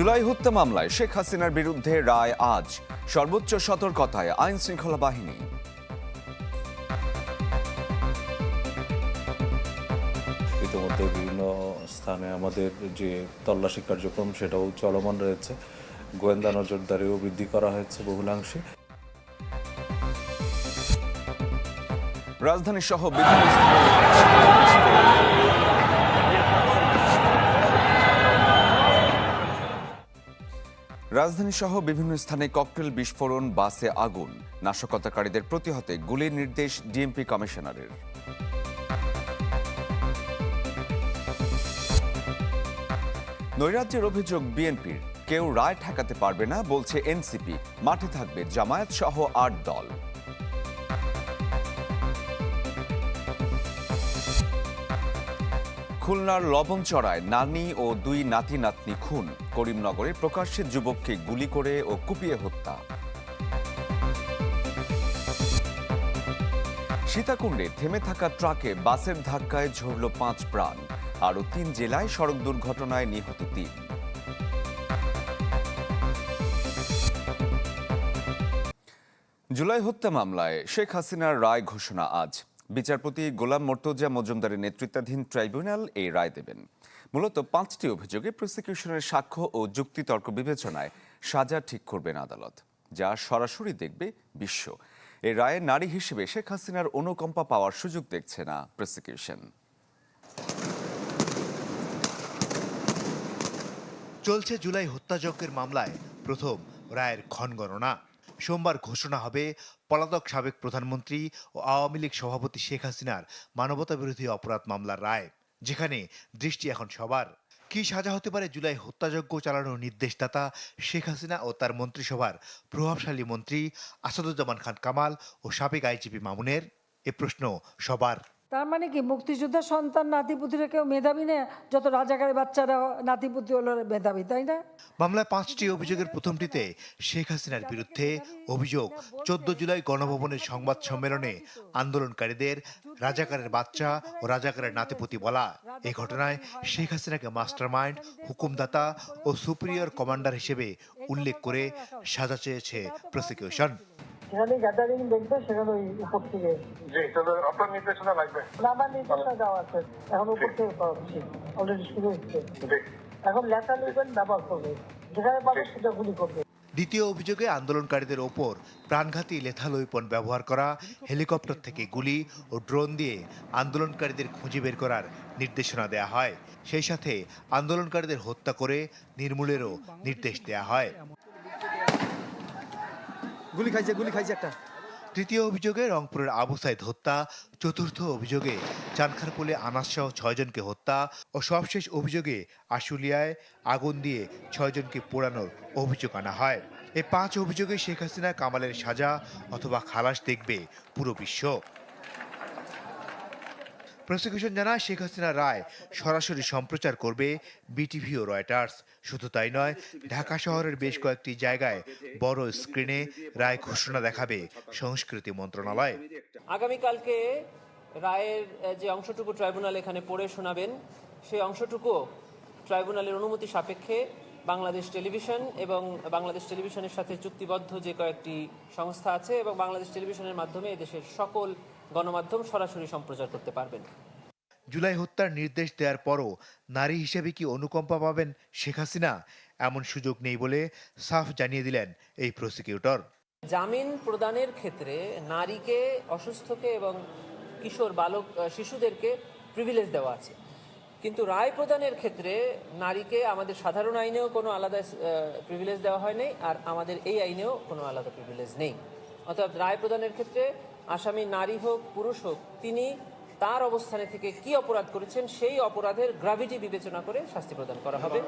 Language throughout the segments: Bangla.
জুলাই হত্যা মামলায় শেখ হাসিনার বিরুদ্ধে রায় আজ। সর্বোচ্চ সতর্কতায় আইন শৃঙ্খলা বাহিনী। ইতিমধ্যে বিভিন্ন স্থানে আমাদের যে তল্লাশি কার্যক্রম সেটাও চলমান রয়েছে। গোয়েন্দা নজরদারিও বৃদ্ধি করা হয়েছে বহুলাংশে। রাজধানী সহ বিভিন্ন রাজধানী সহ বিভিন্ন স্থানে ককটেল বিস্ফোরণ, বাসে আগুন। নাশকতাকারীদের প্রতিহতে গুলির নির্দেশ ডিএমপি কমিশনারের। নৈরাজ্যের অভিযোগ বিএনপির। কেউ রায় ঠেকাতে পারবে না, বলছে এনসিপি। মাঠে থাকবে জামায়াত সহ আট দল। খুলনার লবণচড়ায় নানি ও দুই নাতি নাতনি খুন। করিমনগরে প্রকাশ্যে যুবককে গুলি করে ও কুপিয়ে হত্যা। সীতাকুণ্ডে থেমে থাকা ট্রাকে বাসের ধাক্কায় ঝরল পাঁচ প্রাণ, আরও তিন জেলায় সড়ক দুর্ঘটনায় নিহত তিন। জুলাই হত্যা মামলায় শেখ হাসিনার রায় ঘোষণা আজ। বিচারপতি গোলাম মর্তজা মজুমদারের নেতৃত্বাধীন ট্রাইব্যুনাল এই রায় দেবেন। মূলত পাঁচটি অভিযোগে প্রসিকিউশনের সাক্ষ্য ও যুক্তিতর্ক বিবেচনায় সাজা ঠিক করবেন আদালত, যা সরাসরি দেখবে বিশ্ব। এই রায়ে নারী হিসেবে শেখ হাসিনার অনুকম্পা পাওয়ার সুযোগ দেখছে না প্রসিকিউশন। চলছে জুলাই হত্যাযজ্ঞের মামলায় প্রথম রায়ের ক্ষণগণনা। সোমবার ঘোষণা হবে। পলাতক সাবেক প্রধানমন্ত্রী ও আওয়ামী লীগ সভাপতি শেখ হাসিনার মানবতা বিরোধী অপরাধ মামলার রায়, যেখানে দৃষ্টি এখন সবার। কি সাজা হতে পারে জুলাই হত্যাযজ্ঞ চালানোর নির্দেশদাতা শেখ হাসিনা ও তার মন্ত্রিসভার প্রভাবশালী মন্ত্রী আসাদুজ্জামান খান কামাল ও সাবেক আইজিপি মামুনের? এ প্রশ্ন সবার। তার মানে কি, মুক্তিযোদ্ধার সন্তান নাতিপুতিরা কেউ মেধাবী না? যত রাজাকারের বাচ্চারা নাতিপুতি হলো মেধাবী, তাই না? মামলায় পাঁচটি অভিযোগের প্রথমটিতে শেখ হাসিনার বিরুদ্ধে অভিযোগ, চোদ্দ জুলাই গণভবনের সংবাদ সম্মেলনে আন্দোলনকারীদের রাজাকারের বাচ্চা ও রাজাকারের নাতিপুতি বলা। এই ঘটনায় শেখ হাসিনাকে মাস্টারমাইন্ড, হুকুমদাতা ও সুপ্রিয়র কমান্ডার হিসেবে উল্লেখ করে সাজা চেয়েছে প্রসিকিউশন। সেখানে গ্যাদারিং দেখবে সেখানে ওই উপর থেকে। জি তাহলে আপনার নির্দেশনা লাগবে। নামার নির্দেশনা দেওয়া আছে। এখন উপর থেকে পাচ্ছি অলরেডি শুরু হচ্ছে। এখন লেখা নেবেন ব্যবহার করবে যেখানে পাবে সেটা গুলি করবে দ্বিতীয় অভিযোগে আন্দোলনকারীদের ওপর প্রাণঘাতী লেথাল ওয়েপন ব্যবহার করা হেলিকপ্টার থেকে গুলি ও ড্রোন দিয়ে আন্দোলনকারীদের খুঁজে বের করার নির্দেশনা দেয়া হয়। সেই সাথে আন্দোলনকারীদের হত্যা করে নির্মূলেরও নির্দেশ দেয়া হয়। গুলি খাইছে গুলি খাইছে একটা। তৃতীয় অভিযোগে রংপুরের আবু সাইদ হত্যা, চতুর্থ অভিযোগে চানখারপুলে আনাসসহ ছয়জনকে হত্যা ও সবশেষ অভিযোগে আশুলিয়ায় আগুন দিয়ে ছয়জনকে পোড়ানোর অভিযোগ আনা হয়। এ পাঁচ অভিযোগে শেখ হাসিনা, কামালের সাজা অথবা খালাস দেখবে পুরো বিশ্ব। প্রসিকিউশন জানায় শেখ হাসিনা রায় সরাসরি সম্প্রচার করবে বিটিভি ও রয়টার্স। শুধু তাই নয়, ঢাকা শহরের বেশ কয়েকটি জায়গায় বড় স্ক্রিনে রায় ঘোষণা দেখাবে সংস্কৃতি মন্ত্রণালয়। আগামীকালকে রায়ের যে অংশটুকু ট্রাইব্যুনাল এখানে পড়ে শোনাবেন, সেই অংশটুকু ট্রাইব্যুনালের অনুমতি সাপেক্ষে বাংলাদেশ টেলিভিশন এবং বাংলাদেশ টেলিভিশনের সাথে চুক্তিবদ্ধ যে কয়েকটি সংস্থা আছে এবং বাংলাদেশ টেলিভিশনের মাধ্যমে এদেশের সকল গণমাধ্যম সরাসরি সম্প্রচার করতে পারবেন। জুলাই হত্যার নির্দেশ দেওয়ার পরও নারী হিসেবে কি অনুকম্পা পাবেন শেখ হাসিনা? এমন সুযোগ নেই বলে সাফ জানিয়ে দিলেন এই প্রসিকিউটর জামিন প্রদানের ক্ষেত্রে নারীকে অসুস্থকে এবং কিশোর বালক শিশুদেরকে প্রিভিলেজ দেওয়া আছে। কিন্তু রায় প্রদানের ক্ষেত্রে নারীকে আমাদের সাধারণ আইনেও কোনো আলাদা প্রিভিলেজ দেওয়া হয়নি আর আমাদের এই আইনেও কোনো আলাদা প্রিভিলেজ নেই। অর্থাৎ রায় প্রদানের ক্ষেত্রে আসামি নারী হোক পুরুষ হোক তিনি তার অবস্থানে থেকে কি অপরাধ করেছেন সেই অপরাধের গ্রাভিটি বিবেচনা করে শাস্তি প্রদান করা হবে।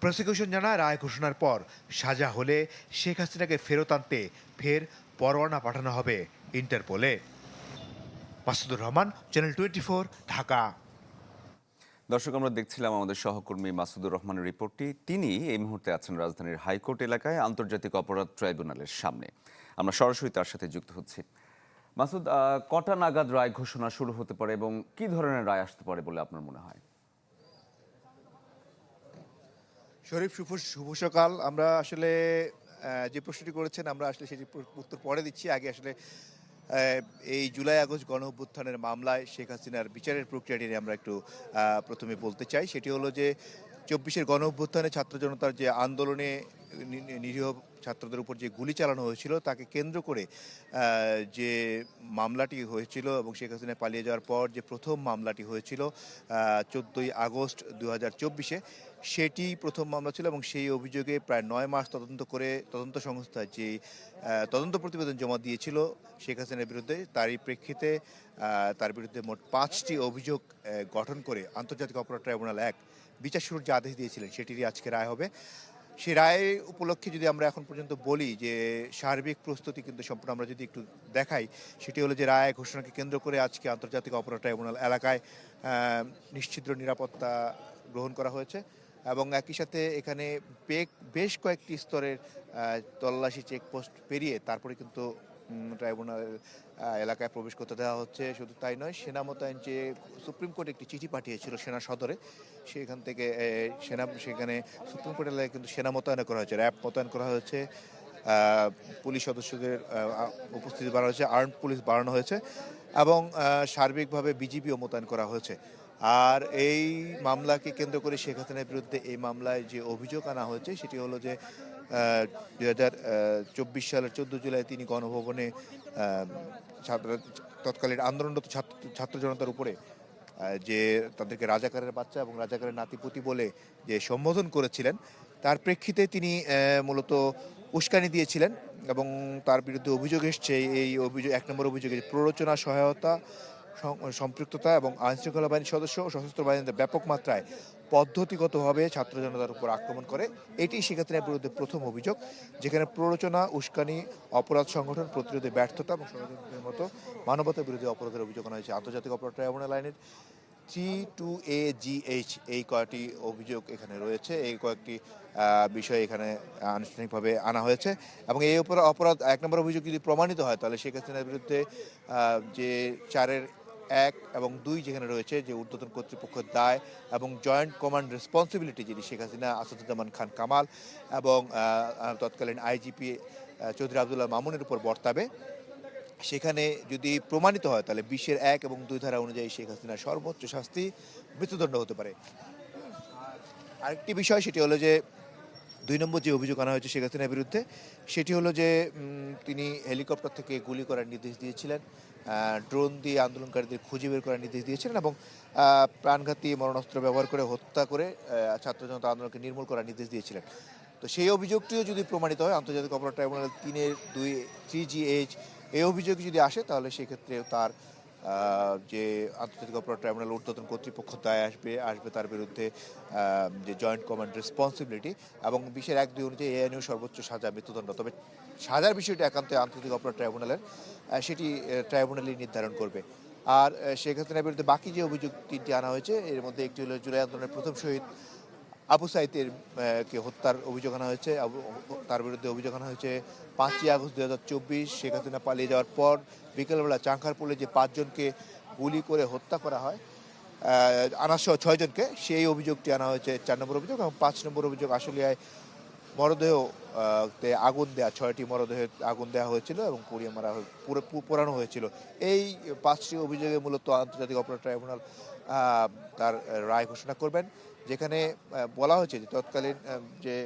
প্রসিকিউশন জানায় রায় ঘোষণার পর সাজা হলে শেখ হাসিনাকে ফেরত আনতে ফের পরোয়ানা পাঠানো হবে ইন্টারপোলে। Masudur Rahman channel twenty four Dhaka. দর্শক আমরা দেখছিলাম আমাদের সহকর্মী মাসুদুর রহমানের রিপোর্টটি। তিনি এই মুহূর্তে আছেন রাজধানীর হাইকোর্ট এলাকায় আন্তর্জাতিক অপরাধ ট্রাইব্যুনালের সামনে। আমরা সরাসরি তার সাথে যুক্ত হচ্ছি। মাসুদ কটা নাগাদ রায় ঘোষণা শুরু হতে পারে এবং কি ধরনের রায় আসতে পারে বলে আপনার মনে হয়? শরীফ, শুভ শুভ সকাল। আমরা আসলে যে প্রশ্নটি করেছেন, আমরা আসলে সেটি উত্তর পরে দিচ্ছি। আগে আসলে এই জুলাই, আগস্ট গণ অভ্যুত্থানের মামলায় শেখ হাসিনার বিচারের প্রক্রিয়াটি নিয়ে আমরা একটু প্রথমে বলতে চাই। সেটি হলো যে চব্বিশের গণ অভ্যুত্থানে ছাত্র জনতার যে আন্দোলনে নিরীহ ছাত্রদের উপর যে গুলি চালানো হয়েছিল, তাকে কেন্দ্র করে যে মামলাটি হয়েছিল এবং শেখ হাসিনা পালিয়ে যাওয়ার পর যে প্রথম মামলাটি হয়েছিল চোদ্দোই আগস্ট দু চব্বিশে, সেটি প্রথম মামলা ছিল এবং সেই অভিযোগে প্রায় নয় মাস তদন্ত করে, তদন্ত সংস্থা যে তদন্ত প্রতিবেদন জমা দিয়েছিল শেখ হাসিনার বিরুদ্ধে, তারই প্রেক্ষিতে তার বিরুদ্ধে মোট পাঁচটি অভিযোগ গঠন করে আন্তর্জাতিক অপরাধ ট্রাইব্যুনাল এক বিচার শুরুর যে আদেশ দিয়েছিলেন, সেটিরই আজকে রায় হবে। সেই রায় উপলক্ষে যদি আমরা এখন পর্যন্ত বলি যে সার্বিক প্রস্তুতি কিন্তু সম্পূর্ণ আমরা যদি একটু দেখাই, সেটি হলো যে রায় ঘোষণাকে কেন্দ্র করে আজকে আন্তর্জাতিক অপরাধ ট্রাইব্যুনাল এলাকায় নিশ্চিদ্র নিরাপত্তা গ্রহণ করা হয়েছে এবং একই সাথে এখানে বেশ কয়েকটি স্তরের তল্লাশি চেকপোস্ট পেরিয়ে তারপরে কিন্তু ট্রাইব্যুনাল এলাকায় প্রবেশ করতে দেওয়া হচ্ছে। শুধু তাই নয়, সেনা মোতায়েন যে সুপ্রিম কোর্ট একটি চিঠি পাঠিয়েছিল সেনা সদরে, সেখান থেকে সেনা, সেখানে সুপ্রিম কোর্ট এলাকায় কিন্তু সেনা মোতায়েন করা হয়েছে, র্যাব মোতায়েন করা হয়েছে পুলিশ সদস্যদের উপস্থিতি বাড়ানো হয়েছে আর্ম পুলিশ বাড়ানো হয়েছে, এবং সার্বিকভাবে বিজিবিও মোতায়েন করা হয়েছে। আর এই মামলাকে কেন্দ্র করে শেখ হাসিনার বিরুদ্ধে এই মামলায় যে অভিযোগ আনা হয়েছে, সেটি হলো যে দুই হাজার চব্বিশ সালের চোদ্দ জুলাই তিনি গণভবনে তৎকালীন আন্দোলনরত ছাত্র ছাত্র জনতার উপরে যে তাদেরকে রাজাকারের বাচ্চা এবং রাজাকারের নাতিপুতি বলে যে সম্বোধন করেছিলেন, তার প্রেক্ষিতে তিনি মূলত উস্কানি দিয়েছিলেন এবং তার বিরুদ্ধে অভিযোগ এসছে। এই অভিযোগ, এক নম্বর অভিযোগে প্ররোচনা, সহায়তা সম্পৃক্ততা এবং আইনশৃঙ্খলা বাহিনীর সদস্য ও সশস্ত্র বাহিনীতে ব্যাপক মাত্রায় পদ্ধতিগতভাবে ছাত্র জনতার উপর আক্রমণ করে। এটি শিক্ষার্থীদের বিরুদ্ধে প্রথম অভিযোগ, যেখানে প্ররোচনা, উস্কানি, অপরাধ সংগঠন প্রতিরোধে ব্যর্থতা এবং ষড়যন্ত্রের মতো মানবতা বিরোধী অপরাধের অভিযোগ আনা হয়েছে। আন্তর্জাতিক অপরাধ ট্রাইব্যুনাল আইনের three two A G H এই কয়টি অভিযোগ এখানে রয়েছে। এই কয়েকটি বিষয় এখানে আনুষ্ঠানিকভাবে আনা হয়েছে এবং এই অপরা- অপরাধ, এক নম্বর অভিযোগ যদি প্রমাণিত হয়, তাহলে শেখ হাসিনার বিরুদ্ধে যে চারের এক এবং দুই যেখানে রয়েছে যে ঊর্ধ্বতন কর্তৃপক্ষের দায় এবং জয়েন্ট কমান্ড রেসপন্সিবিলিটি যিনি শেখ হাসিনা, আসাদুজ্জামান খান কামাল এবং তৎকালীন আইজিপি চৌধুরী আবদুল্লাহ মামুনের উপর বর্তাবে। সেখানে যদি প্রমাণিত হয় তাহলে বিশ্বের এক এবং দুই ধারা অনুযায়ী শেখ হাসিনার সর্বোচ্চ শাস্তি মৃত্যুদণ্ড হতে পারে। আরেকটি বিষয় সেটি হলো যে দুই নম্বর যে অভিযোগ আনা হয়েছে শেখ হাসিনার বিরুদ্ধে, সেটি হলো যে তিনি হেলিকপ্টার থেকে গুলি করার নির্দেশ দিয়েছিলেন ড্রোন দিয়ে আন্দোলনকারীদের খুঁজে বের করার নির্দেশ দিয়েছিলেন এবং প্রাণঘাতী মরণাস্ত্র ব্যবহার করে হত্যা করে ছাত্র জনতা আন্দোলনকে নির্মূল করার নির্দেশ দিয়েছিলেন। তো সেই অভিযোগটিও যদি প্রমাণিত হয়, আন্তর্জাতিক অপরাধ ট্রাইব্যুনাল তিনের দুই থ্রি জি এইচ এই অভিযোগ যদি আসে, তাহলে সেক্ষেত্রে তার যে আন্তর্জাতিক অপরাধ ট্রাইব্যুনাল ঊর্ধ্বতন কর্তৃপক্ষ দায় আসবে আসবে তার বিরুদ্ধে যে জয়েন্ট কমান্ড রেসপন্সিবিলিটি এবং বিশের এক দুই অনুযায়ী এ সর্বোচ্চ সাজা, মৃত্যুদণ্ড। তবে সাজার বিষয়টি একান্ত আন্তর্জাতিক অপরাধ ট্রাইব্যুনালের সেটি ট্রাইব্যুনালই নির্ধারণ করবে। আর হাসিনার বিরুদ্ধে বাকি যে অভিযোগ তিনটি আনা হয়েছে, এর মধ্যে একটি হলো জুলাই আন্দোলনের প্রথম শহীদ আবু সাইতের কে হত্যার অভিযোগ আনা হয়েছে তার বিরুদ্ধে অভিযোগ আনা হয়েছে পাঁচই আগস্ট দু হাজার চব্বিশ, শেখ হাসিনা পালিয়ে যাওয়ার পর বিকেলবেলা চাঙ্কারপুলে যে পাঁচজনকে গুলি করে হত্যা করা হয় আনা সহ ছয়জনকে, সেই অভিযোগটি আনা হয়েছে চার নম্বর অভিযোগ এবং পাঁচ নম্বর অভিযোগ আসলিয়ায় মরদেহ তে আগুন দেয়া, ছয়টি মরদেহে আগুন দেওয়া হয়েছিল এবং পুড়িয়ে মারা পোড়ানো হয়েছিল। এই পাঁচটি অভিযোগে মূলত আন্তর্জাতিক অপরাধ ট্রাইব্যুনাল তার রায় ঘোষণা করবেন। যেখানে বলা হয়েছে যে তৎকালীন যে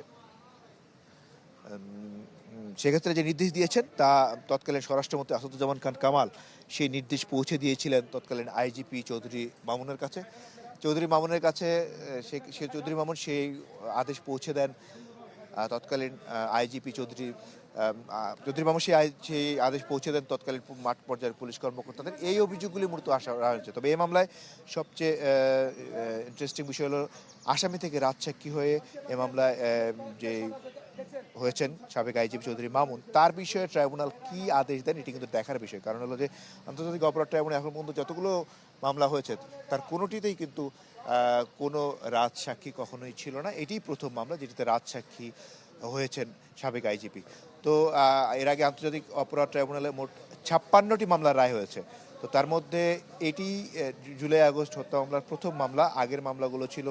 সেক্ষেত্রে যে নির্দেশ দিয়েছেন, তা তৎকালীন স্বরাষ্ট্রমন্ত্রী আসাদুজ্জামান খান কামাল সেই নির্দেশ পৌঁছে দিয়েছিলেন তৎকালীন আইজিপি চৌধুরী মামুনের কাছে। চৌধুরী মামুনের কাছে সে চৌধুরী মামুন সেই আদেশ পৌঁছে দেন তৎকালীন আইজিপি চৌধুরী চৌধুরী সেই আদেশ পৌঁছে দেন তৎকালীন মাঠ পর্যায়ের পুলিশ কর্মকর্তাদের। এই অভিযোগগুলি মূলত আসা হয়েছে। তবে এই মামলায় সবচেয়ে ইন্টারেস্টিং বিষয় হলো আসামি থেকে রাজসাক্ষী হয়ে এ মামলায় যে হয়েছেন সাবেক আইজিপি চৌধুরী মামুন, তার বিষয়ে ট্রাইব্যুনাল কি আদেশ দেন এটি কিন্তু দেখার বিষয়। কারণ হলো যে আন্তর্জাতিক অপরাধ ট্রাইব্যুনাল এখন পর্যন্ত যতগুলো মামলা হয়েছে, তার কোনোটিতেই কিন্তু কোনো রাজসাক্ষী কখনোই ছিল না। এটিই প্রথম মামলা যেটিতে রাজসাক্ষী হয়েছেন সাবেক আইজিপি তো এর আগে আন্তর্জাতিক অপরাধ ট্রাইব্যুনালে মোট ছাপ্পান্নটি মামলার রায় হয়েছে। তো তার মধ্যে এটি জুলাই, আগস্ট হত্যা মামলার প্রথম মামলা। আগের মামলাগুলো ছিল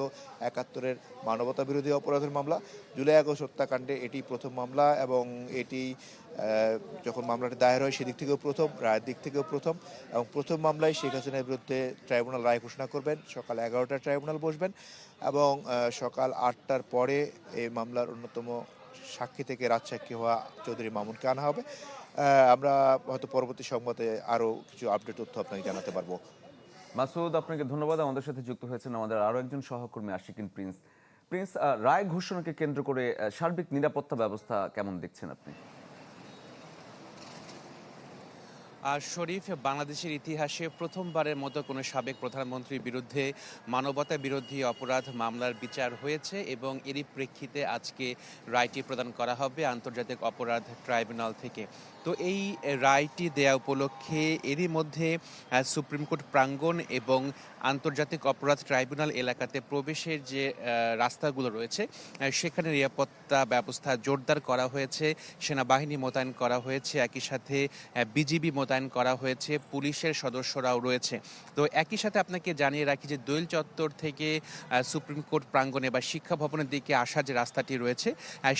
একাত্তরের মানবতা বিরোধী অপরাধের মামলা। জুলাই, আগস্ট হত্যাকাণ্ডে এটি প্রথম মামলা এবং এটি যখন মামলাটি দায়ের হয় সেদিক থেকেও প্রথম, রায়ের দিক থেকেও প্রথম এবং প্রথম মামলায় শেখ হাসিনার বিরুদ্ধে ট্রাইব্যুনাল রায় ঘোষণা করবেন। সকাল এগারোটায় ট্রাইব্যুনাল বসবেন এবং সকাল আটটার পরে এই মামলার অন্যতম সাক্ষী থেকে রাজসাক্ষী হওয়া চৌধুরী মামুনকে আনা হবে। আমরা হয়তো পরবর্তী সংবাদে আরও কিছু আপডেট তথ্য আপনাকে জানাতে পারব। মাসুদ, আপনাকে ধন্যবাদ। আমাদের সাথে যুক্ত হয়েছেন আমাদের আরও একজন সহকর্মী, আশিকিন প্রিন্স। প্রিন্স রায় ঘোষণাকে কেন্দ্র করে সার্বিক নিরাপত্তা ব্যবস্থা কেমন দেখছেন আপনি আর শরীফ, বাংলাদেশের ইতিহাসে প্রথমবারের মতো কোনো সাবেক প্রধানমন্ত্রীর বিরুদ্ধে মানবতা বিরোধী অপরাধ মামলার বিচার হয়েছে এবং এরই প্রেক্ষিতে আজকে রায়টি প্রদান করা হবে আন্তর্জাতিক অপরাধ ট্রাইব্যুনাল থেকে। তো এই রায়টি দেয়া উপলক্ষে এরই মধ্যে সুপ্রিম কোর্ট প্রাঙ্গণ এবং আন্তর্জাতিক অপরাধ ট্রাইব্যুনাল এলাকাতে প্রবেশের যে রাস্তাগুলো রয়েছে সেখানে নিরাপত্তা ব্যবস্থা জোরদার করা হয়েছে, সেনাবাহিনী মোতায়েন করা হয়েছে। একই সাথে বিজিবি মোতায়েন করা হয়েছে, পুলিশের সদস্যরাও রয়েছে। তো একই সাথে আপনাকে জানিয়ে রাখি যে দোয়েল চত্বর থেকে সুপ্রিম কোর্ট প্রাঙ্গণে বা শিক্ষা ভবনের দিকে আসা যে রাস্তাটি রয়েছে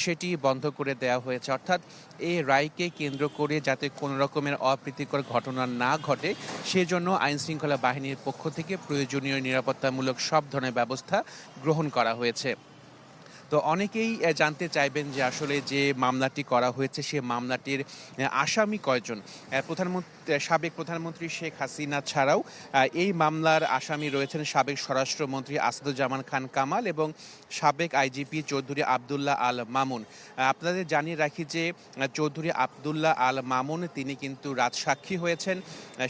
সেটি বন্ধ করে দেওয়া হয়েছে। অর্থাৎ এই রায়কে কেন্দ্র করে যাতে কোনো রকমের অপ্রীতিকর ঘটনা না ঘটে, সেজন্য আইন শৃঙ্খলা বাহিনীর পক্ষ থেকে প্রয়োজনীয় নিরাপত্তামূলক সব ধরনের ব্যবস্থা গ্রহণ করা হয়েছে। তো অনেকেই জানতে চাইবেন যে আসলে যে মামলাটি করা হয়েছে, সে মামলাটির আসামি কয়জন? প্রধানমন্ত্রী সাবেক প্রধানমন্ত্রী শেখ হাসিনা ছাড়াও এই মামলার আসামি রয়েছেন সাবেক স্বরাষ্ট্রমন্ত্রী আসাদুজ্জামান খান কামাল এবং সাবেক আইজিপি চৌধুরী আবদুল্লাহ আল মামুন। আপনাদের জানিয়ে রাখি যে চৌধুরী আবদুল্লাহ আল মামুন, তিনি কিন্তু রাজসাক্ষী হয়েছেন।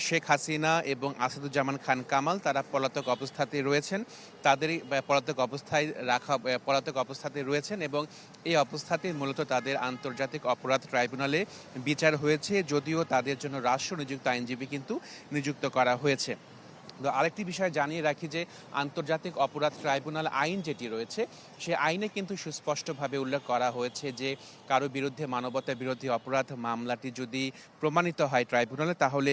শেখ হাসিনা এবং আসাদুজ্জামান খান কামাল, তারা পলাতক অবস্থাতে রয়েছেন। তাদের পলাতক অবস্থায় রাখা পলাতক অবস্থাতে রয়েছেন এবং এই অবস্থাতে মূলত তাদের আন্তর্জাতিক অপরাধ ট্রাইব্যুনালে বিচার হয়েছে, যদিও তাদের জন্য রাষ্ট্র নিযুক্ত আইনজীবী কিন্তু নিযুক্ত করা হয়েছে। আরেকটি বিষয় জানিয়ে রাখি যে আন্তর্জাতিক অপরাধ ট্রাইব্যুনাল আইন যেটি রয়েছে, সে আইনে কিন্তু সুস্পষ্টভাবে উল্লেখ করা হয়েছে যে কারও বিরুদ্ধে মানবতা বিরোধী অপরাধ মামলাটি যদি প্রমাণিত হয় ট্রাইব্যুনালে, তাহলে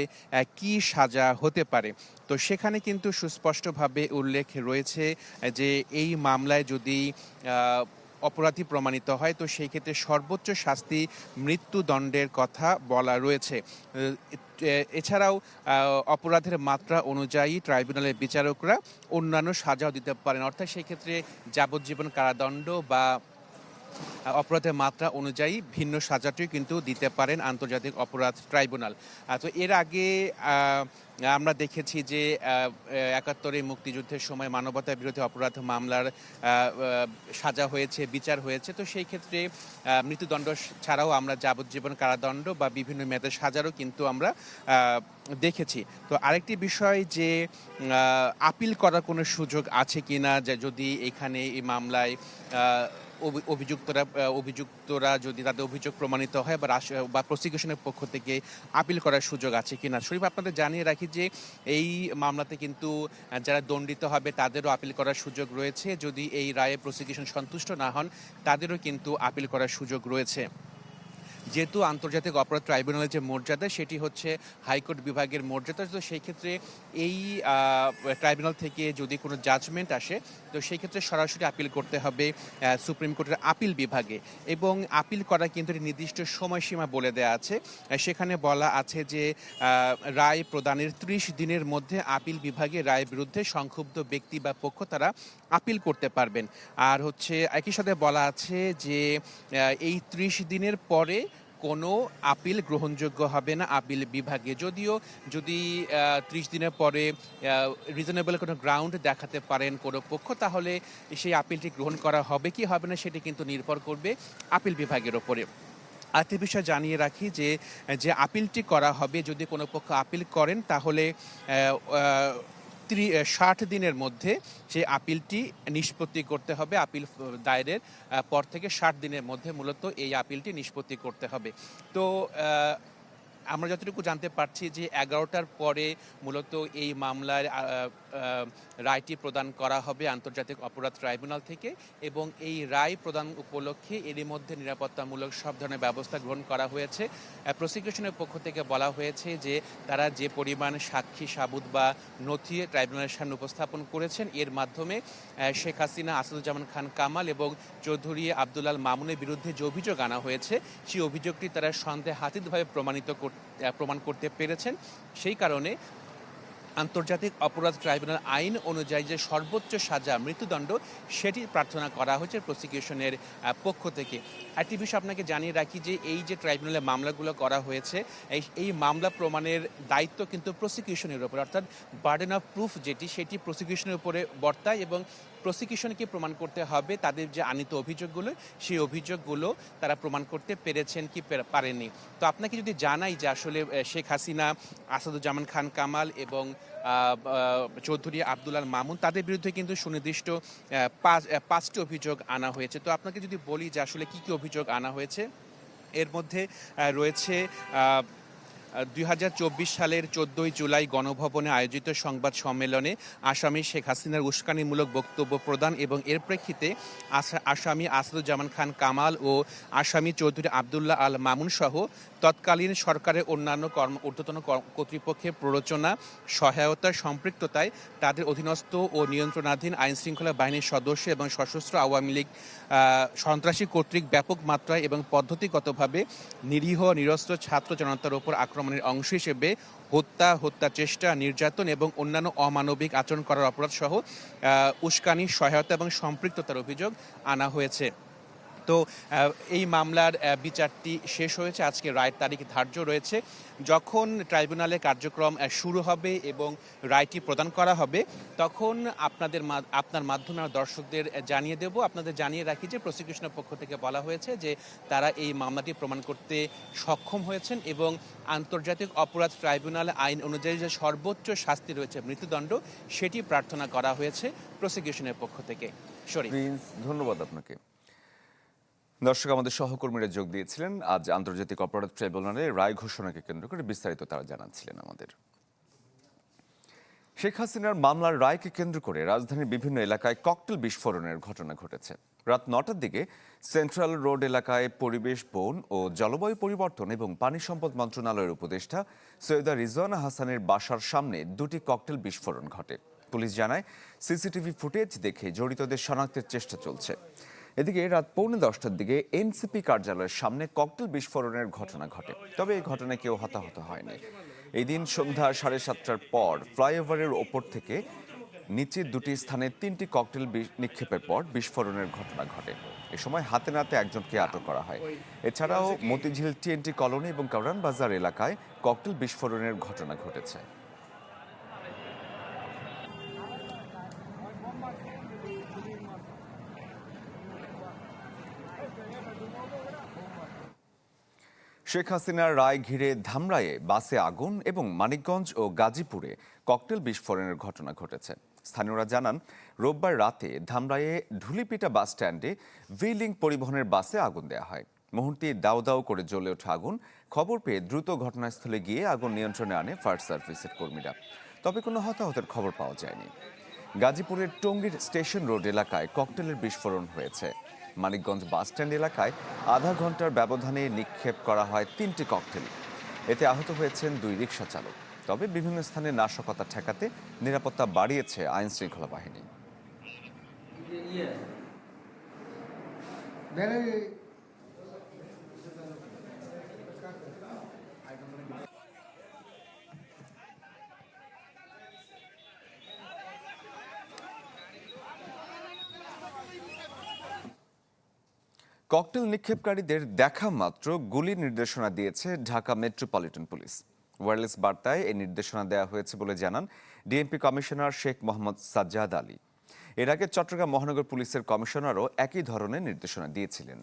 কি সাজা হতে পারে? তো সেখানে কিন্তু সুস্পষ্টভাবে উল্লেখ রয়েছে যে এই মামলায় যদি অপরাধী প্রমাণিত হয়। তো সেই ক্ষেত্রে সর্বোচ্চ শাস্তি মৃত্যুদণ্ডের কথা বলা রয়েছে। এছাড়াও অপরাধের মাত্রা অনুযায়ী ট্রাইব্যুনালের বিচারকরা অন্যান্য সাজাও দিতে পারেন। অর্থাৎ সেই ক্ষেত্রে যাবজ্জীবন কারাদণ্ড বা অপরাধের মাত্রা অনুযায়ী ভিন্ন সাজাটিও কিন্তু দিতে পারেন আন্তর্জাতিক অপরাধ ট্রাইব্যুনাল। তো এর আগে আমরা দেখেছি যে একাত্তরে মুক্তিযুদ্ধের সময় মানবতা বিরোধী অপরাধ মামলার সাজা হয়েছে, বিচার হয়েছে। তো সেই ক্ষেত্রে মৃত্যুদণ্ড ছাড়াও আমরা যাবজ্জীবন কারাদণ্ড বা বিভিন্ন মেয়াদের সাজারও কিন্তু আমরা দেখেছি। তো আরেকটি বিষয় যে আপিল করার কোনো সুযোগ আছে কিনা, যে যদি এখানে এই মামলায় অভিযুক্তরা অভিযুক্তরা যদি তাদের অভিযোগ প্রমাণিত হয় বা বা প্রসিকিউশনের পক্ষ থেকে আপিল করার সুযোগ আছে কি না শরীফ, আপনাদের জানিয়ে রাখি যে এই মামলাতে কিন্তু যারা দণ্ডিত হবে তাদেরও আপিল করার সুযোগ রয়েছে। যদি এই রায়ে প্রসিকিউশন সন্তুষ্ট না হন, তাদেরও কিন্তু আপিল করার সুযোগ রয়েছে। যেহেতু আন্তর্জাতিক অপরাধ ট্রাইব্যুনালের যে মর্যাদা, সেটি হচ্ছে হাইকোর্ট বিভাগের মর্যাদা। তো সেই ক্ষেত্রে এই ট্রাইব্যুনাল থেকে যদি কোনো জাজমেন্ট আসে, তো সেই ক্ষেত্রে সরাসরি আপিল করতে হবে সুপ্রিম কোর্টের আপিল বিভাগে। এবং আপিল করা কিন্তু একটি নির্দিষ্ট সময়সীমা বলে দেওয়া আছে। সেখানে বলা আছে যে রায় প্রদানের ত্রিশ দিনের মধ্যে আপিল বিভাগে রায়ের বিরুদ্ধে সংক্ষুব্ধ ব্যক্তি বা পক্ষ তারা আপিল করতে পারবেন। আর হচ্ছে, একই সাথে বলা আছে যে এই ত্রিশ দিনের পরে কোনো আপিল গ্রহণযোগ্য হবে না আপিল বিভাগে যদিও যদি ত্রিশ দিনের পরে রিজনেবল কোনো গ্রাউন্ড দেখাতে পারেন কোনো পক্ষ, তাহলে সেই আপিলটি গ্রহণ করা হবে কি হবে না সেটি কিন্তু নির্ভর করবে আপিল বিভাগের ওপরে। আরেকটি বিষয় জানিয়ে রাখি যে যে আপিলটি করা হবে, যদি কোনো পক্ষ আপিল করেন, তাহলে ষাট দিনের মধ্যে সেই আপিলটি নিষ্পত্তি করতে হবে, আপিল দায়ের দায়েরের পর থেকে ষাট দিনের মধ্যে মূলত এই আপিলটি নিষ্পত্তি করতে হবে। তো আমরা যতটুকু জানতে পারছি যে এগারোটার পরে মূলত এই মামলার রায়টি প্রদান করা হবে আন্তর্জাতিক অপরাধ ট্রাইব্যুনাল থেকে এবং এই রায় প্রদান উপলক্ষে এরই মধ্যে নিরাপত্তামূলক সব ধরনের ব্যবস্থা গ্রহণ করা হয়েছে। প্রসিকিউশনের পক্ষ থেকে বলা হয়েছে যে তারা যে পরিমাণ সাক্ষী, সাবুত বা নথি ট্রাইব্যুনালের সামনে উপস্থাপন করেছেন, এর মাধ্যমে শেখ হাসিনা, আসাদুজ্জামান খান কামাল এবং চৌধুরী আব্দুল্লাল মামুনের বিরুদ্ধে যে অভিযোগ আনা হয়েছে, সেই অভিযোগটি তারা সন্দেহাতীতভাবে প্রমাণিত প্রমাণ করতে পেরেছেন। সেই কারণে আন্তর্জাতিক অপরাধ ট্রাইব্যুনাল আইন অনুযায়ী যে সর্বোচ্চ সাজা, মৃত্যুদণ্ড, সেটি প্রার্থনা করা হয়েছে প্রসিকিউশনের পক্ষ থেকে। একটি বিষয় আপনাকে জানিয়ে রাখি যে এই যে ট্রাইব্যুনালে মামলাগুলো করা হয়েছে, এই মামলা প্রমাণের দায়িত্ব কিন্তু প্রসিকিউশনের উপরে, অর্থাৎ বার্ডেন অফ প্রুফ যেটি, সেটি প্রসিকিউশনের উপরে বর্তায় এবং প্রসিকিউশনকে প্রমাণ করতে হবে, তাদের যে আনিত অভিযোগগুলো, সেই অভিযোগগুলো তারা প্রমাণ করতে পেরেছেন কি পেরে- পারেননি। তো আপনাকে যদি জানাই যে আসলে শেখ হাসিনা, আসাদুজ্জামান খান কামাল এবং চৌধুরী আব্দুল্লাল মামুন, তাদের বিরুদ্ধে কিন্তু সুনির্দিষ্ট পাঁচ পাঁচটি অভিযোগ আনা হয়েছে। তো আপনাকে যদি বলি যে আসলে কি কি অভিযোগ আনা হয়েছে, এর মধ্যে রয়েছে দুই হাজার চব্বিশ সালের চোদ্দই জুলাই গণভবনে আয়োজিত সংবাদ সম্মেলনে আসামি শেখ হাসিনার উস্কানিমূলক বক্তব্য প্রদান এবং এর প্রেক্ষিতে আসা- আসামি আসাদুজ্জামান খান কামাল ও আসামি চৌধুরী আবদুল্লাহ আল মামুন সহ তৎকালীন সরকারের অন্যান্য কর্ম, ঊর্ধ্বতন কর- কর্তৃপক্ষের প্ররোচনা, সহায়তা, সম্পৃক্ততায় তাদের অধীনস্থ ও নিয়ন্ত্রণাধীন আইনশৃঙ্খলা বাহিনীর সদস্য এবং সশস্ত্র আওয়ামী লীগ সন্ত্রাসী কর্তৃক ব্যাপক মাত্রায় এবং পদ্ধতিগতভাবে নিরীহ, নিরস্ত্র ছাত্র জনতার উপর আক্রমণের অংশ হিসেবে হত্যা হত্যা চেষ্টা, নির্যাতন এবং অন্যান্য অমানবিক আচরণ করার অপরাধ সহ উস্কানি, সহায়তা এবং সম্পৃক্ততার অভিযোগ আনা হয়েছে। তো এই মামলার বিচারটি শেষ হয়েছে। আজকে রায়ের তারিখ ধার্য রয়েছে। যখন ট্রাইব্যুনালে কার্যক্রম শুরু হবে এবং রায়টি প্রদান করা হবে, তখন আপনাদের আপনার মাধ্যমে দর্শকদের জানিয়ে দেব। আপনাদের জানিয়ে রাখি যে, প্রসিকিউশনের পক্ষ থেকে বলা হয়েছে যে, তারা এই মামলাটি প্রমাণ করতে সক্ষম হয়েছেন এবং আন্তর্জাতিক অপরাধ ট্রাইব্যুনাল আইন অনুযায়ী যে সর্বোচ্চ শাস্তি রয়েছে, মৃত্যুদণ্ড, সেটি প্রার্থনা করা হয়েছে প্রসিকিউশনের পক্ষ থেকে। শরীফ ধন্যবাদ আপনাকে। দর্শক আমাদের সহকর্মীরা যোগ দিয়েছিলেন। আজ আন্তর্জাতিক অপরাধ ট্রাইব্যুনালে রায় ঘোষণাকে কেন্দ্র করে বিস্তারিত তারা জানাচ্ছিলেন আমাদের। শেখ হাসিনার মামলার রায়কে কেন্দ্র করে রাজধানীর বিভিন্ন এলাকায় ককটেল বিস্ফোরণের ঘটনা ঘটেছে। রাত নটার দিকে সেন্ট্রাল রোড এলাকায় পরিবেশ, বন ও জলবায়ু পরিবর্তন এবং পানি সম্পদ মন্ত্রণালয়ের উপদেষ্টা সৈয়দা রিজওয়ানা হাসানের বাসার সামনে দুটি ককটেল বিস্ফোরণ ঘটে। পুলিশ জানায়, সিসিটিভি ফুটেজ দেখে জড়িতদের শনাক্তের চেষ্টা চলছে। এদিকে রাত পৌনে দশটার দিকে এনসিপি কার্যালয়ের সামনে ককটেল বিস্ফোরণের ঘটনা ঘটে। তবে এই ঘটনায় কেউ হতাহত হয়নি। এই দিন সন্ধ্যা সাড়ে সাতটার পর ফ্লাইওভারের ওপর থেকে নিচের দুটি স্থানে তিনটি ককটেল নিক্ষেপের পর বিস্ফোরণের ঘটনা ঘটে। এ সময় হাতে নাতে একজনকে আটক করা হয়। এছাড়াও মতিঝিল টিএনটি কলোনি এবং কাউরান বাজার এলাকায় ককটেল বিস্ফোরণের ঘটনা ঘটেছে। শেখ হাসিনার রায় ঘিরে ধামরায়ে বাসে আগুন এবং মানিকগঞ্জ ও গাজীপুরে ককটেল বিস্ফোরণের ঘটনা ঘটেছে। স্থানীয়রা জানান, রোববার রাতে ধামরায়ে ঢুলিপিটা বাস স্ট্যান্ডে ভিলিং পরিবহনের বাসে আগুন দেওয়া হয়। মুহূর্তে দাউ দাউ করে জ্বলে ওঠা আগুন। খবর পেয়ে দ্রুত ঘটনাস্থলে গিয়ে আগুন নিয়ন্ত্রণে আনে ফায়ার সার্ভিসের কর্মীরা। তবে কোনো হতাহতের খবর পাওয়া যায়নি। গাজীপুরের টঙ্গীর স্টেশন রোড এলাকায় ককটেলের বিস্ফোরণ হয়েছে। মানিকগঞ্জ বাসস্ট্যান্ড এলাকায় আধা ঘণ্টার ব্যবধানে নিক্ষেপ করা হয় তিনটি ককটেল। এতে আহত হয়েছেন দুই রিক্সা চালক। তবে বিভিন্ন স্থানে নাশকতা ঠেকাতে নিরাপত্তা বাড়িয়েছে আইন শৃঙ্খলা বাহিনী ককটেল নিক্ষেপকারীদের দেখা মাত্র গুলি নির্দেশনা দিয়েছে ঢাকা মেট্রোপলিটন পুলিশ। ওয়্যারলেস বার্তায় এই নির্দেশনা দেওয়া হয়েছে বলে জানান ডিএমপি কমিশনার শেখ মোহাম্মদ সাজ্জাদ আলী। এর আগে চট্টগ্রাম মহানগর পুলিশের কমিশনারও একই ধরনের নির্দেশনা দিয়েছিলেন।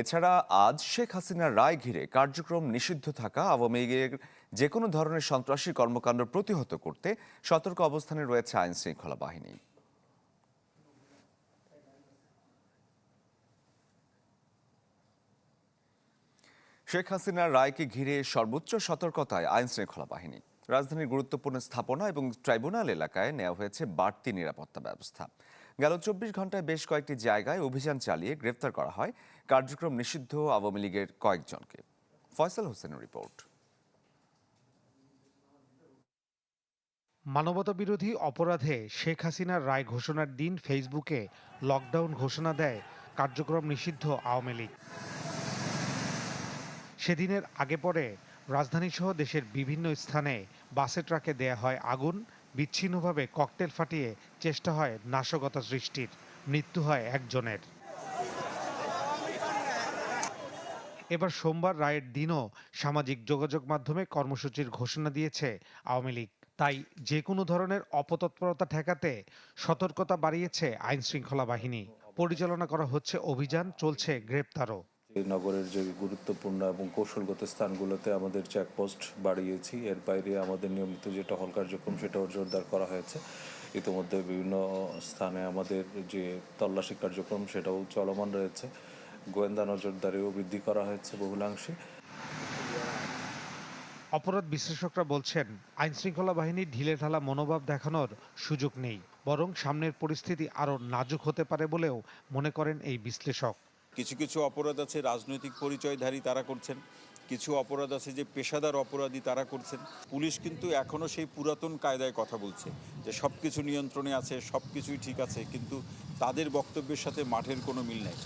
এছাড়া আজ শেখ হাসিনার রায় ঘিরে কার্যক্রম নিষিদ্ধ থাকা, আওয়ামী লীগের যে কোনো ধরনের সন্ত্রাসী কর্মকাণ্ড প্রতিহত করতে সতর্ক অবস্থানে রয়েছে আইন শৃঙ্খলা বাহিনী। শেখ হাসিনার রায়কে ঘিরে সর্বোচ্চ সতর্কতায় আইন শৃঙ্খলা বাহিনী। রাজধানীর গুরুত্বপূর্ণ স্থাপনা এবং ট্রাইব্যুনাল এলাকায় নেওয়া হয়েছে বাড়তি নিরাপত্তা ব্যবস্থা। গেল চব্বিশ ঘন্টায় বেশ কয়েকটি জায়গায় অভিযান চালিয়ে গ্রেফতার করা হয় কার্যক্রম নিষিদ্ধ আওয়ামী লীগের কয়েকজনকে। ফয়সাল হোসেনের রিপোর্ট। মানবতাবিরোধী অপরাধে শেখ হাসিনার রায় ঘোষণার দিন ফেসবুকে লকডাউন ঘোষণা দেয় কার্যক্রম নিষিদ্ধ আওয়ামী লীগ। সেদিনের আগে পরে রাজধানীসহ দেশের বিভিন্ন স্থানে বাসে ট্রাকে দেয়া হয় আগুন। বিচ্ছিন্নভাবে ককটেল ফাটিয়ে চেষ্টা হয় নাশকতা সৃষ্টির। মৃত্যু হয় একজনের। এবার সোমবার রায়ের দিনও সামাজিক যোগাযোগ মাধ্যমে কর্মসূচির ঘোষণা দিয়েছে আওয়ামী লীগ। তাই যে কোনো ধরনের অপতৎপরতা ঠেকাতে সতর্কতা বাড়িয়েছে আইন শৃঙ্খলা বাহিনী। পরিচালনা করা হচ্ছে অভিযান, চলছে গ্রেপ্তারও। নগরের যে গুরুত্বপূর্ণ এবং কৌশলগত স্থানগুলোতে আমাদের চেকপোস্ট বাড়িয়েছি, এর বাইরে আমাদের নিয়মিত যে টহল কার্যক্রম সেটাও জোরদার করা হয়েছে। ইতিমধ্যে বিভিন্ন স্থানে আমাদের যে তল্লাশি কার্যক্রম সেটাও চলমান রয়েছে। গোয়েন্দা নজরদারিও বৃদ্ধি করা হয়েছে বহুলাংশে। অপরাধ বিশ্লেষকরা বলছেন আইন শৃঙ্খলা বাহিনীর ঢিলে ঢালা মনোভাব দেখানোর সুযোগ নেই, বরং সামনের পরিস্থিতি আরও নাজুক হতে পারে বলেও মনে করেন এই বিশ্লেষক। কিছু কিছু অপরাধ আছে, রাজনৈতিক পরিচয়ধারী তারা করছেন, কিছু অপরাধ আছে যে পেশাদার অপরাধী তারা করছেন। পুলিশ কিন্তু এখনও সেই পুরাতন কায়দায় কথা বলছে যে সব কিছু নিয়ন্ত্রণে আছে সব কিছুই ঠিক আছে, কিন্তু তাদের বক্তব্যের সাথে মাঠের কোনো মিল নেই।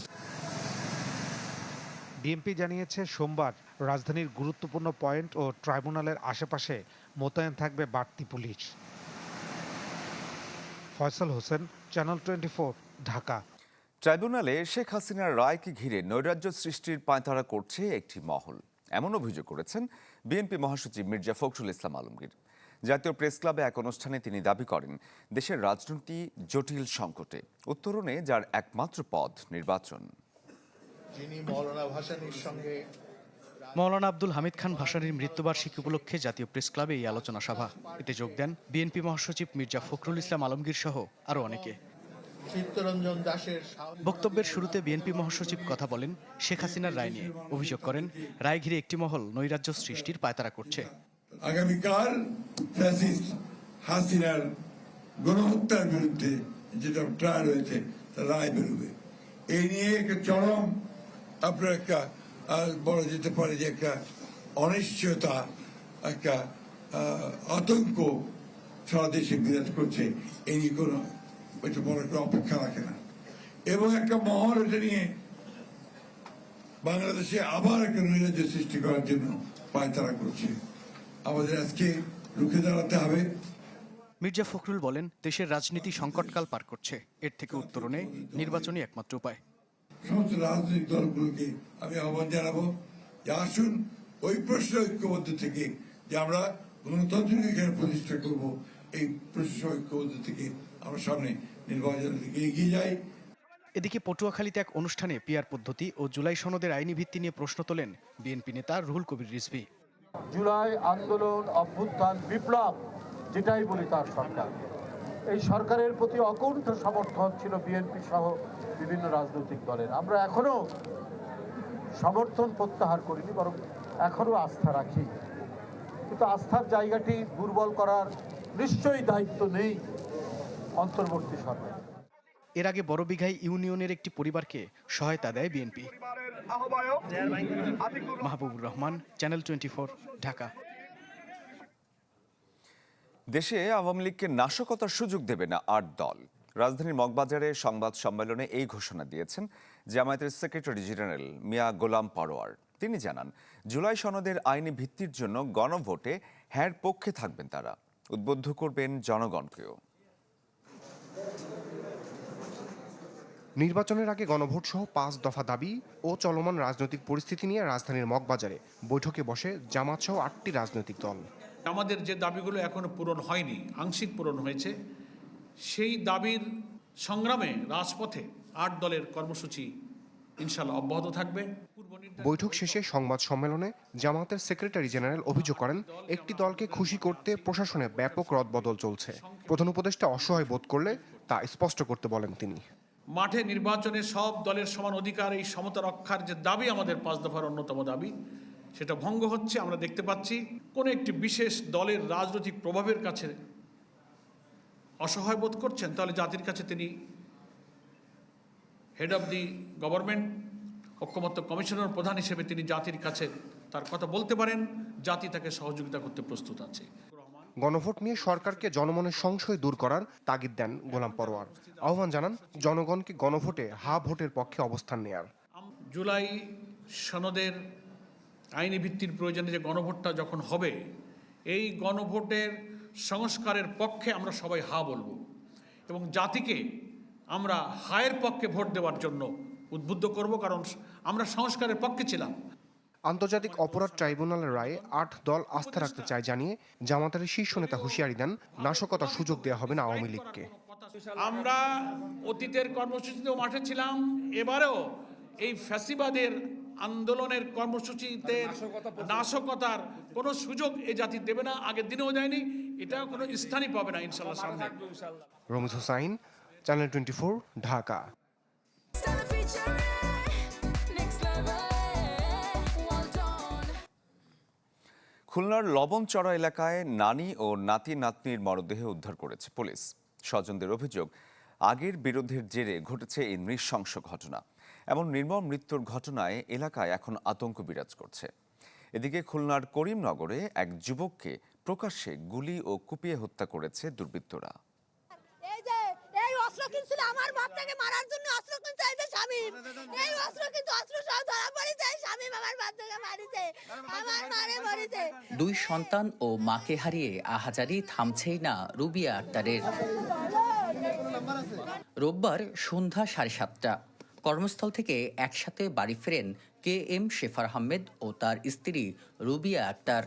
বিএনপি জানিয়েছে সোমবার রাজধানীর গুরুত্বপূর্ণ পয়েন্ট ও ট্রাইব্যুনালের আশেপাশে মোতায়েন থাকবে বাড়তি police. Faisal Hossain, channel twenty Dhaka. ট্রাইব্যুনালে শেখ হাসিনার রায়কে ঘিরে নৈরাজ্য সৃষ্টির পাঁয়তারা করছে একটি মহল। এমন অভিযোগ করেছেন বিএনপি মহাসচিব মির্জা ফখরুল ইসলাম আলমগীর। জাতীয় প্রেস ক্লাবে এক অনুষ্ঠানে তিনি দাবি করেন দেশের রাজনীতি জটিল সংকটে উত্তরণে যার একমাত্র পথ নির্বাচন। যিনি মৌলানা ভাসানীর সঙ্গে মৌলানা আব্দুল হামিদ খান ভাসানীর মৃত্যুবার্ষিকী উপলক্ষে জাতীয় প্রেস ক্লাবে এই আলোচনা সভা। এতে যোগ দেন বিএনপি মহাসচিব মির্জা ফখরুল ইসলাম আলমগীর সহ আরও অনেকে। চিত্তরঞ্জন দাসের বক্তব্যের শুরুতে বিএনপি মহাসচিব কথা বলেন শেখ হাসিনার রায় নিয়ে। অভিযোগ করেন রায় ঘিরে একটি মহল নৈরাজ্য সৃষ্টির পায়তারা করছে। আগামীকাল হাসিনার গণহত্যার বিরুদ্ধে যেটা ট্রায়াল হয়েছে তার রায় বেরোবে। এই নিয়ে একটা চরম আপনার একটা আহ, বলা যেতে পারে যে একটা অনিশ্চয়তা একটা আহ, আতঙ্ক সারা দেশে বিরাজ করছে। এই নিয়ে কোনো এটা বড় একটা অপেক্ষা রাখে না। এবং একটা মহল এটা নিয়ে বাংলাদেশে আবার একটা নৈরাজ্য সৃষ্টি করার জন্য পায়তারা করছে। আমাদের আজকে রুখে দাঁড়াতে হবে। মির্জা ফখরুল বলেন দেশের রাজনীতি সংকটকাল পার করছে। এর থেকে উত্তরণে নির্বাচনই একমাত্র উপায়। সমস্ত রাজনৈতিক দলগুলোকে আমি আহ্বান জানাব যে আসুন ওই প্রশ্ন ঐক্যবদ্ধ থেকে যে আমরা গণতন্ত্র এখানে প্রতিষ্ঠা করব এই প্রশ্ন ঐক্যবদ্ধ থেকে আমরা সামনে এগিয়ে এদিকে পটুয়াখালীতে এক অনুষ্ঠানে পিয়ার পদ্ধতি ও জুলাই সনদের আইনি ভিত্তি নিয়ে প্রশ্ন তোলেন বিএনপি নেতা রুহুল কবির রিজভী। জুলাই আন্দোলন, অভ্যুত্থান, বিপ্লব, যেটাই বলি তার সরকার। এই সরকারের প্রতি অকুণ্ঠ সমর্থন ছিল বিএনপি সহ বিভিন্ন রাজনৈতিক দলের। আমরা এখনও সমর্থন প্রত্যাহার করিনি, বরং এখনও আস্থা রাখি। কিন্তু আস্থার জায়গাটি দুর্বল করার নিশ্চয়ই দায়িত্ব নেই। অন্তর্বর্তী সরকার। এর আগে বড়বিঘাই ইউনিয়নের একটি পরিবারকে সহায়তা দেয় BNP. Mahbubur Rahman channel twenty Dhaka. দেশে আওয়ামী লীগকে নাশকতার সুযোগ দেবে না আট দল। রাজধানীর মগবাজারে সংবাদ সম্মেলনে এই ঘোষণা দিয়েছেন জামায়াতের সেক্রেটারি জেনারেল মিয়া গোলাম পারোয়ার। তিনি জানান জুলাই সনদের আইনি ভিত্তির জন্য গণভোটে হ্যার পক্ষে থাকবেন তারা। উদ্বুদ্ধ করবেন জনগণকেও। নির্বাচনের আগে গণভোট সহ পাঁচ দফা দাবি ও চলমান রাজনৈতিক পরিস্থিতি নিয়ে রাজধানীর মগবাজারে বৈঠকে বসে জামাত সহ আটটি রাজনৈতিক দল। আমাদের যে দাবিগুলো এখনও পূরণ হয়নি আংশিক পূরণ হয়েছে সেই দাবির সংগ্রামে রাজপথে আট দলের কর্মসূচি ইনশাল্লাহ অব্যাহত থাকবে। বৈঠক শেষে সংবাদ সম্মেলনে জামাতের সেক্রেটারি জেনারেল অভিযোগ করেন একটি দলকে খুশি করতে প্রশাসনে ব্যাপক রদবদল চলছে। প্রধান উপদেষ্টা অসহায় বোধ করলে তা স্পষ্ট করতে বলেন তিনি। মাঠে নির্বাচনে সব দলের সমান অধিকার, এই সমতা রক্ষার যে দাবি আমাদের পাঁচ দফার অন্যতম দাবি, সেটা ভঙ্গ হচ্ছে, আমরা দেখতে পাচ্ছি। কোন একটি বিশেষ দলের রাজনৈতিক প্রভাবের কাছে অসহায় বোধ করছেন, তাহলে জাতির কাছে তিনি হেড অব দি গভর্নমেন্ট ঐক্যমত্য কমিশনার প্রধান হিসেবে তিনি জাতির কাছে তার কথা বলতে পারেন। জাতি তাকে সহযোগিতা করতে প্রস্তুত আছে। গণভোট নিয়ে সরকারকে জনমনের সংশয় দূর করার তাগিদ দেন গোলাম পরোয়ার। আহ্বান জানান, জনগণকে গণভোটে হা ভোটের পক্ষে অবস্থান নেয়ার। জুলাই সনদের আইনি ভিত্তির প্রয়োজনে যে গণভোটটা যখন হবে, এই গণভোটের সংস্কারের পক্ষে আমরা সবাই হা বলব এবং জাতিকে আমরা হায়ের পক্ষে ভোট দেওয়ার জন্য উদ্বুদ্ধ করব, কারণ আমরা সংস্কারের পক্ষে ছিলাম। আন্তর্জাতিক অপরাধ ট্রাইব্যুনালের রায়ে আট দল আস্থা রাখতে চায় জানিয়ে জামাতের শীর্ষ নেতা হুঁশিয়ারি দেন নাশকতার সুযোগ দেওয়া হবে না আওয়ামী লীগকে। আমরা অতীতের কর্মসূচিতেও মাঠে ছিলাম এবারেও এই ফ্যাসিবাদের আন্দোলনের কর্মসূচিতে নাশকতার কোনো সুযোগ এ জাতি দেবে না আগের দিনেও দেয়নি এটা কোনো স্থানই পাবে না ইনশাল্লাহ সামনে। Ramiz Hossain channel twenty Dhaka. খুলনার লবণচড়া এলাকায় নানি ও নাতি নাতনির মরদেহ উদ্ধার করেছে পুলিশ। স্বজনদের অভিযোগ, আগের বিরোধের জেরে ঘটেছে এই নৃশংস ঘটনা। এমন নির্মম মৃত্যুর ঘটনায় এলাকায় এখন আতঙ্ক বিরাজ করছে। এদিকে খুলনার করিমনগরে এক যুবককে প্রকাশ্যে গুলি ও কুপিয়ে হত্যা করেছে দুর্বৃত্তরা এই যে এই অস্ত্র কিনছিল আমার বাচ্চাকে মারার জন্য অস্ত্র কিনছে এই যে শামিম এই অস্ত্র কিন্তু অস্ত্র সব ধরা পড়েছে শামিম আমার বাচ্চাকে মারিছে। আমার মারে মরিছে। দুই সন্তান ও মাকে হারিয়ে আহাজারি থামছেই না রুবিয়া আক্তারের। রোববার সন্ধ্যা সাড়ে সাতটা। কর্মস্থল থেকে একসাথে বাড়ি ফেরেন কে এম শেফার আহমেদ ও তার স্ত্রী রুবিয়া আক্তার।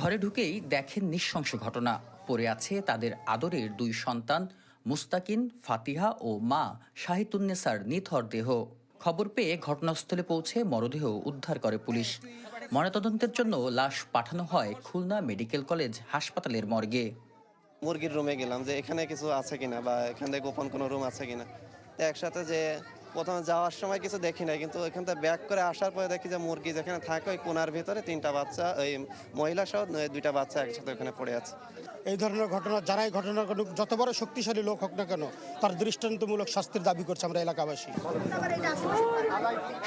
ঘরে ঢুকেই দেখেন নৃশংস ঘটনা। পড়ে আছে তাদের আদরের দুই সন্তান, মুস্তাকিন, ফাতিহা ও মা শাহিতুন্নেসার নিথর দেহ। খবর পেয়ে ঘটনাস্থলে পৌঁছে মরদেহ উদ্ধার করে পুলিশ। ময়নাতদন্তের জন্য লাশ পাঠানো হয় খুলনা মেডিকেল কলেজ হাসপাতালের মর্গে। মুরগির রুমে গেলাম যে এখানে কিছু আছে কিনা বা এখানে গোপন কোনো রুম আছে কিনা। একসাথে যে প্রথমে যাওয়ার সময় কিছু দেখি না কিন্তু এখান থেকে ব্যাক করে আসার পরে দেখি যে মুরগি যেখানে থাকে ওই কোনার ভিতরে তিনটা বাচ্চা ওই মহিলা সহ দুইটা বাচ্চা একসাথে ওখানে পড়ে আছে। এই ধরনের ঘটনা যারাই ঘটনা ঘটুক যত বড় শক্তিশালী লোক হোক না কেন তার দৃষ্টান্তমূলক শাস্তির দাবি করছে আমরা এলাকাবাসী।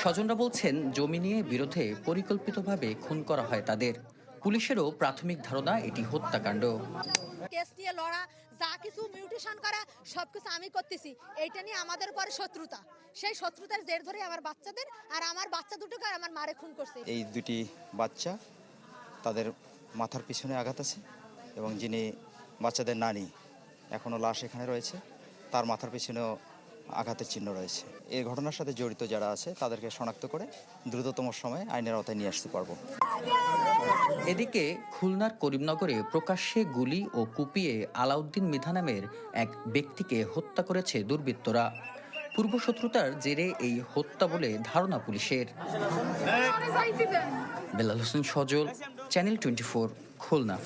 স্বজনরা বলছেন জমি নিয়ে বিরোধে পরিকল্পিতভাবে খুন করা হয় তাদের। পুলিশেরও প্রাথমিক ধারণা এটি হত্যাকাণ্ড। কেস নিয়ে লড়া যা কিছু মিউটেশন করা সব কিছু আমি করতেছি। এইটা নিয়ে আমাদের পরে শত্রুতা। সেই শত্রুতার জের ধরে আমার বাচ্চাদের আর আমার বাচ্চা দুটোকে আর আমার মারে খুন করছে। এই দুটি বাচ্চা তাদের মাথার পিছনে আঘাত আছে এবং যিনি বাচ্চাদের নানি এখনও লাশ এখানে রয়েছে, তার মাথার পিছনেও আঘাতের চিহ্ন রয়েছে। এই ঘটনার সাথে জড়িত যারা আছে, তাদেরকে শনাক্ত করে দ্রুততম সময়ে আইনের আওতায় নিয়ে আসতে পারব। এদিকে খুলনার করিমনগরে প্রকাশ্যে গুলি ও কুপিয়ে আলাউদ্দিন মিধা নামের এক ব্যক্তিকে হত্যা করেছে দুর্বৃত্তরা। পূর্বশত্রুতার জেরে এই হত্যা বলে ধারণা পুলিশের। Belal Hossain Sajal, channel twenty four, Khulna.